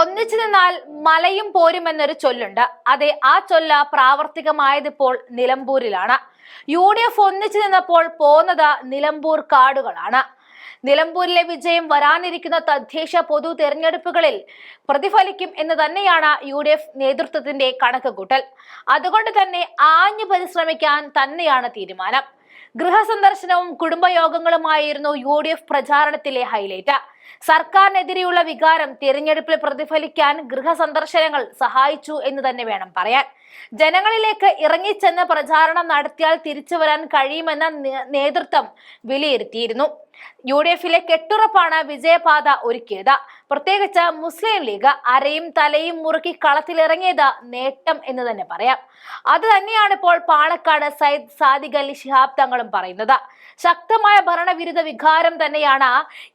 ഒന്നിച്ചു നിന്നാൽ മലയും പോരുമെന്നൊരു ചൊല്ലുണ്ട്. അതെ ആ ചൊല്ല പ്രാവർത്തികമായതിപ്പോൾ നിലമ്പൂരിലാണ്. യു ഡി എഫ് ഒന്നിച്ചു നിന്നപ്പോൾ പോന്നത് നിലമ്പൂർ കാടുകളാണ്. നിലമ്പൂരിലെ വിജയം വരാനിരിക്കുന്ന തദ്ദേശ പൊതു തെരഞ്ഞെടുപ്പുകളിൽ പ്രതിഫലിക്കും എന്ന് തന്നെയാണ് യു ഡി എഫ് നേതൃത്വത്തിന്റെ കണക്കുകൂട്ടൽ. അതുകൊണ്ട് തന്നെ ആഞ്ഞു പരിശ്രമിക്കാൻ തന്നെയാണ് തീരുമാനം. ഗൃഹസന്ദർശനവും കുടുംബയോഗങ്ങളുമായിരുന്നു യു ഡി എഫ് പ്രചാരണത്തിലെ ഹൈലൈറ്റ്. സർക്കാരിനെതിരെയുള്ള വികാരം തിരഞ്ഞെടുപ്പിൽ പ്രതിഫലിക്കാൻ ഗൃഹസന്ദർശനങ്ങൾ സഹായിച്ചു എന്ന് തന്നെ വേണം പറയാൻ. ജനങ്ങളിലേക്ക് ഇറങ്ങിച്ചെന്ന് പ്രചാരണം നടത്തിയാൽ തിരിച്ചു വരാൻ കഴിയുമെന്ന നേതൃത്വം വിലയിരുത്തിയിരുന്നു. യു ഡി എഫിലെ കെട്ടുറപ്പാണ് വിജയപാത ഒരുക്കിയത്. പ്രത്യേകിച്ച് മുസ്ലിം ലീഗ് അരയും തലയും മുറുക്കി കളത്തിലിറങ്ങിയത് നേട്ടം എന്ന് തന്നെ പറയാം. അത് തന്നെയാണ് ഇപ്പോൾ പാലക്കാട് സയ്യിദ് സാദിഖ് അലി ശിഹാബ് തങ്ങളും പറയുന്നത്. ശക്തമായ ഭരണവിരുദ്ധ വികാരം തന്നെയാണ്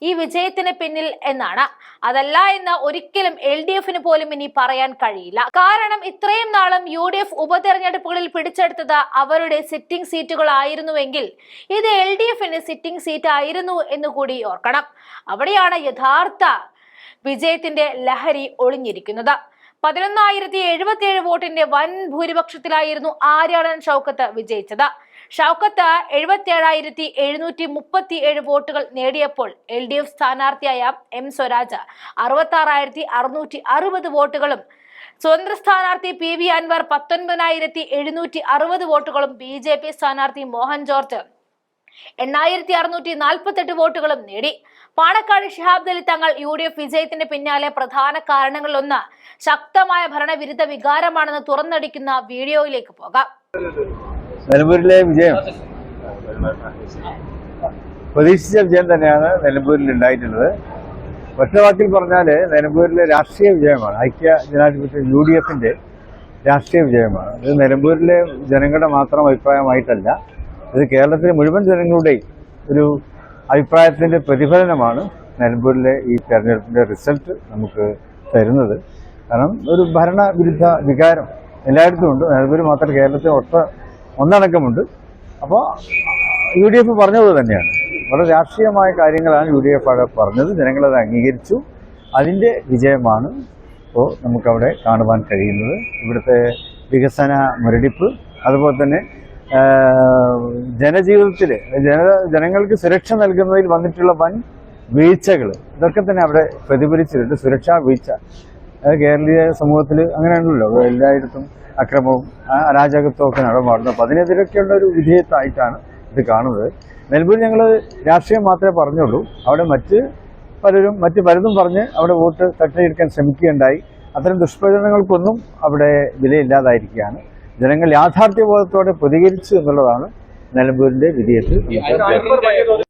ഈ വിജയത്തിന് പിന്നിൽ എന്നാണ്. അതല്ല എന്ന് ഒരിക്കലും എൽ ഡി എഫിന് പോലും ഇനി പറയാൻ കഴിയില്ല. കാരണം ഇത്രയും നാളും യു ഡി എഫ് ഉപതെരഞ്ഞെടുപ്പുകളിൽ പിടിച്ചെടുത്തത് അവരുടെ സിറ്റിംഗ് സീറ്റുകളായിരുന്നുവെങ്കിൽ ഇത് എൽ ഡി എഫിന് സിറ്റിംഗ് സീറ്റ് ആയിരുന്നു എന്ന് കൂടി ഓർക്കണം. അവിടെയാണ് യഥാർത്ഥ വിജയത്തിന്റെ ലഹരി ഒളിഞ്ഞിരിക്കുന്നത്. പതിനൊന്നായിരത്തി എഴുപത്തി ഏഴ് വോട്ടിന്റെ വൻ ഭൂരിപക്ഷത്തിലായിരുന്നു ആര്യാടൻ ഷൗക്കത്ത് വിജയിച്ചത്. ഷൗക്കത്ത് എഴുപത്തി ഏഴായിരത്തി എഴുന്നൂറ്റി മുപ്പത്തി ഏഴ് വോട്ടുകൾ നേടിയപ്പോൾ എൽ ഡി എഫ് സ്ഥാനാർത്ഥിയായ എം സ്വരാജ് അറുപത്തി ആറായിരത്തി അറുന്നൂറ്റി അറുപത് വോട്ടുകളും സ്വതന്ത്ര സ്ഥാനാർത്ഥി പി വി അൻവർ പത്തൊൻപതിനായിരത്തി എഴുന്നൂറ്റി അറുപത് വോട്ടുകളും ബി ജെ പി സ്ഥാനാർത്ഥി മോഹൻ ജോർജ് എണ്ണായിരത്തി അറുന്നൂറ്റി നാൽപ്പത്തെട്ട് വോട്ടുകളും നേടി. പാണക്കാട് ഷിഹാബ് അലി തങ്ങൾ യു ഡി എഫ് വിജയത്തിന് പിന്നാലെ പ്രധാന കാരണങ്ങളിലൊന്ന് ശക്തമായ ഭരണവിരുദ്ധ വികാരമാണെന്ന് തുറന്നടിക്കുന്ന വീഡിയോയിലേക്ക് പോകാം. വിജയം. പ്രതീക്ഷിച്ച വിജയം തന്നെയാണ് നിലമ്പൂരിൽ ഉണ്ടായിട്ടുള്ളത്. ഒറ്റവാക്കിൽ പറഞ്ഞാൽ നിലമ്പൂരിലെ രാഷ്ട്രീയ വിജയമാണ്. ഐക്യ ജനാധിപത്യ യു ഡി എഫിന്റെ രാഷ്ട്രീയ വിജയമാണ്. ഇത് നിലമ്പൂരിലെ ജനങ്ങളുടെ മാത്രം അഭിപ്രായമായിട്ടല്ല ഇത് കേരളത്തിലെ മുഴുവൻ ജനങ്ങളുടെയും ഒരു അഭിപ്രായത്തിന്റെ പ്രതിഫലനമാണ് നിലമ്പൂരിലെ ഈ തെരഞ്ഞെടുപ്പിന്റെ റിസൾട്ട് നമുക്ക് തരുന്നത്. കാരണം ഒരു ഭരണവിരുദ്ധ വികാരം എല്ലായിടത്തും ഉണ്ട്. നിലമ്പൂർ മാത്രം കേരളത്തിൽ ഒട്ട ഒന്നടക്കമുണ്ട്. അപ്പോൾ യു ഡി എഫ് പറഞ്ഞത് തന്നെയാണ്. വളരെ രാഷ്ട്രീയമായ കാര്യങ്ങളാണ് യു ഡി എഫ് അവിടെ പറഞ്ഞത്. ജനങ്ങളത് അംഗീകരിച്ചു. അതിന്റെ വിജയമാണ് ഇപ്പോൾ നമുക്കവിടെ കാണുവാൻ കഴിയുന്നത്. ഇവിടുത്തെ വികസന മുരടിപ്പ് അതുപോലെ തന്നെ ജനജീവിതത്തിൽ ജന ജനങ്ങൾക്ക് സുരക്ഷ നൽകുന്നതിൽ വന്നിട്ടുള്ള വൻ വീഴ്ചകൾ ഇതൊക്കെ തന്നെ അവിടെ പ്രതിഫലിച്ചിട്ടുണ്ട്. സുരക്ഷാ വീഴ്ച. കേരളീയ സമൂഹത്തിൽ അങ്ങനെയാണല്ലോ. എല്ലായിടത്തും അക്രമവും അരാജകത്വം ഒക്കെ നടന്നു അപ്പോൾ അതിനെതിരൊക്കെയുള്ള ഒരു വിധേയത്തായിട്ടാണ് ഇത് കാണുന്നത്. നിലവിൽ ഞങ്ങൾ രാഷ്ട്രീയം മാത്രമേ പറഞ്ഞുള്ളൂ. അവിടെ മറ്റ് പലരും മറ്റ് പലതും പറഞ്ഞ് അവിടെ വോട്ട് തട്ടിയെടുക്കാൻ ശ്രമിക്കുകയുണ്ടായി. അത്തരം ദുഷ്പ്രചരണങ്ങൾക്കൊന്നും അവിടെ വിലയില്ലാതായിരിക്കുകയാണ്. ജനങ്ങൾ യാഥാർത്ഥ്യബോധത്തോടെ പ്രതികരിച്ചു എന്നുള്ളതാണ് നിലമ്പൂരിന്റെ വിധേയത്തിൽ